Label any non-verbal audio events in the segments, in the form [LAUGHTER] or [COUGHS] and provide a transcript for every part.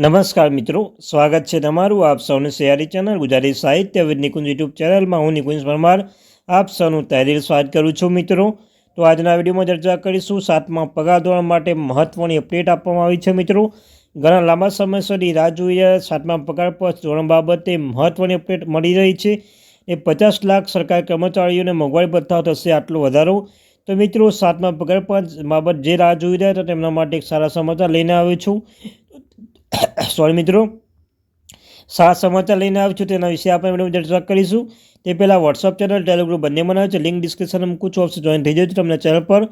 નમસ્કાર મિત્રો, સ્વાગત છે તમારું આપ સૌને સયારી ચેનલ ગુજરાતી સાહિત્ય વિદ નિકુંજ યુટ્યુબ ચેનલમાં. હું નિકુંજ પરમાર, આપ સૌનું તહેરીર સ્વાગત કરું છું મિત્રો. તો આજના વિડીયોમાં ચર્ચા કરીશું સાતમા પગાર ધોરણ માટે મહત્ત્વની અપડેટ આપવામાં આવી છે મિત્રો. ઘણા લાંબા સમય સુધી રાહ જોઈ રહ્યા સાતમા પગાર પર ધોરણ બાબતે મહત્ત્વની અપડેટ મળી રહી છે. એ પચાસ લાખ સરકારી કર્મચારીઓને મોંઘવારી ભથ્થા થશે આટલો વધારો. તો મિત્રો, સાતમા પગાર પંચ બાબત જે રાહ જોઈ રહ્યા હતા તેમના માટે એક સારા સમાચાર લઈને આવ્યો છું. [COUGHS] સોરી મિત્રો. સારા સમાચાર લઈને આવ્યો છું, તેના વિશે આપણે મેડમ ચર્ચા કરીશું. તે પહેલાં વોટ્સઅપ ચેનલ ટેલિગ્રુપ બંને બનાવે છે. લિંક ડિસ્ક્રિપ્શનમાં મૂકું છું ઓપ્શન જોઈન થઈ જજો. તમને ચેનલ પર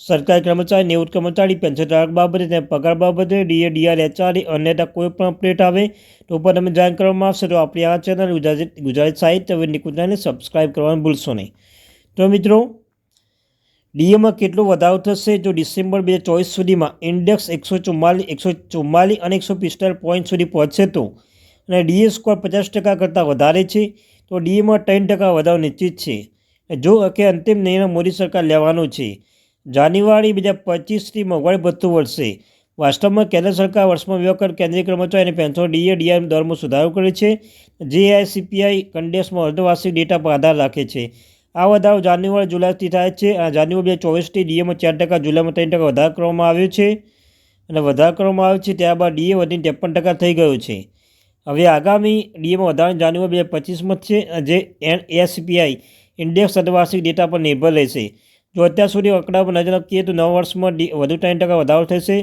સરકારી કર્મચારી, નિવૃત્ત કર્મચારી પેન્શન ધારક બાબતે અને પગાર બાબતે ડીએ ડીઆર એચઆરડી અન્યતા કોઈ પણ અપડેટ આવે તો પણ તમે જાણ કરવામાં આવશે. તો આપણી આ ચેનલ ગુજરાતી ગુજરાત સાહિત્ય નિકુંજાને સબસ્ક્રાઈબ કરવાનું ભૂલશો નહીં. તો મિત્રો ડીએમાં કેટલો વધારો થશે? જો ડિસેમ્બર બે ચોવીસ સુધીમાં ઇન્ડેક્સ એકસો ચુમ્માલીસ એકસો ચુમ્માલીસ અને એકસો પિસ્તાલીસ પોઈન્ટ સુધી પહોંચશે તો? અને ડીએ સ્કોર પચાસ ટકા કરતાં વધારે છે, તો ડીએમાં ત્રણ ટકા વધારો નિશ્ચિત છે. જો કે અંતિમ નિર્ણય મોદી સરકાર લેવાનો છે. જાન્યુઆરી બે હજાર પચીસથી મોંઘવારી ભથ્થું વધશે વાસ્તવમાં કેન્દ્ર સરકાર વર્ષમાં વ્યવહાર કેન્દ્રીય કર્મચારી અને પેન્શન ડીએ ડીઆર દરમાં સુધારો કરે છે. જેઆઈસીપીઆઈ કંડેસમાં અર્ધવાર્ષિક ડેટા પર આધાર રાખે છે. આ વધારો જાન્યુઆરી જુલાઈથી થાય છે અને જાન્યુઆરી બે હજાર ચોવીસથી ડીએમાં ચાર ટકા, જુલાઈમાં ત્રણ ટકા વધારો કરવામાં આવ્યો છે. અને વધારો કરવામાં આવ્યો છે ત્યારબાદ ડીએ વધીને ત્રેપન ટકા થઈ ગયો છે. હવે આગામી ડીએમાં વધારો જાન્યુઆરી બે હજાર પચીસમાં છે જે એન એસપીઆઈ ઇન્ડેક્સ અર્ધવાર્ષિક ડેટા પર નિર્ભર રહેશે. જો અત્યાર સુધી આંકડા પર નજર નાખીએ તો નવા વર્ષમાં વધુ ત્રણ ટકા વધારો થશે,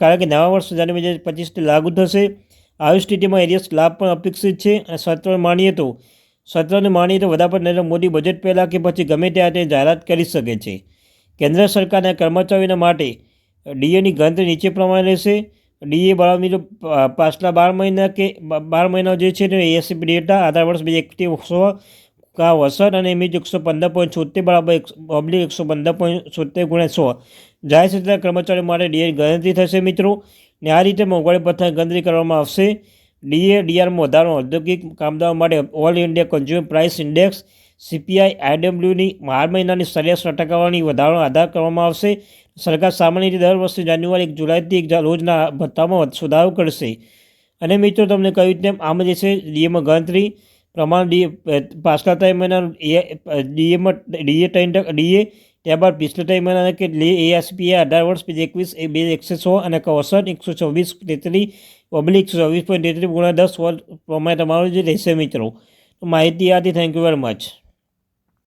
કારણ કે નવા વર્ષ જાન્યુઆરી બે હજાર પચીસથી લાગુ થશે. આવી સ્થિતિમાં એરિયસ લાભ પણ અપેક્ષિત છે અને સત્વ માનીએ તો સત્રને માનીએ તો વડાપ્રધાન નરેન્દ્ર મોદી બજેટ પહેલાં કે પછી ગમે ત્યાં તે જાહેરાત કરી શકે છે. કેન્દ્ર સરકારના કર્મચારીઓના માટે ડીએની ગણતરી નીચે પ્રમાણે રહેશે. ડીએ બાળમી પાછલા બાર મહિના કે બાર મહિના જે છે તે એસીપી ડેટા આધાર વર્ષ બે એકથી સો કા વસર અને એમ એકસો પંદર પોઈન્ટ છોતેર બરાબર પબ્લિક એકસો પંદર પોઈન્ટ છોતેર ગુણ્યા સો. જાહેર ક્ષેત્રના કર્મચારીઓ માટે ડીએની ગણતરી થશે મિત્રો. ને આ રીતે મોંઘવારી પ્રથમ ગણતરી કરવામાં આવશે. ડીએ ડીઆરમાં વધારો, ઔદ્યોગિક કામદારો માટે all India consumer price index CPI આઈડબ્લ્યુની બાર મહિનાની સરેરાશ ટકાવારી વધારો આધાર કરવામાં આવશે. સરકાર સામાન્ય રીતે દર વર્ષે જાન્યુઆરી એક જુલાઈથી રોજના ભથ્થામાં સુધારો કરશે. અને મિત્રો, તમને કહ્યું તેમ આમ જે છે ડીએમાં ગણતરી, પ્રમાણ ડીએ પાછલા ત્રણ મહિનાનું ડીએમાં ડીએ ત્રણ ડીએ ત્યારબાદ પિછલા ત્રણ કે કે એએસપીએ અઢાર વર્ષ, પછી એકવીસ, એ બે એકસો સો અને કોસઠ એકસો ચોવીસ તેત્રીસ પબ્લિક એકસો ચોવીસ પોઈન્ટ તેત્રીસ ગુણ્યા દસ વર્ષ પ્રમાણે તમારું જે રહેશે મિત્રો. માહિતી આથી થેન્ક યુ વેરી મચ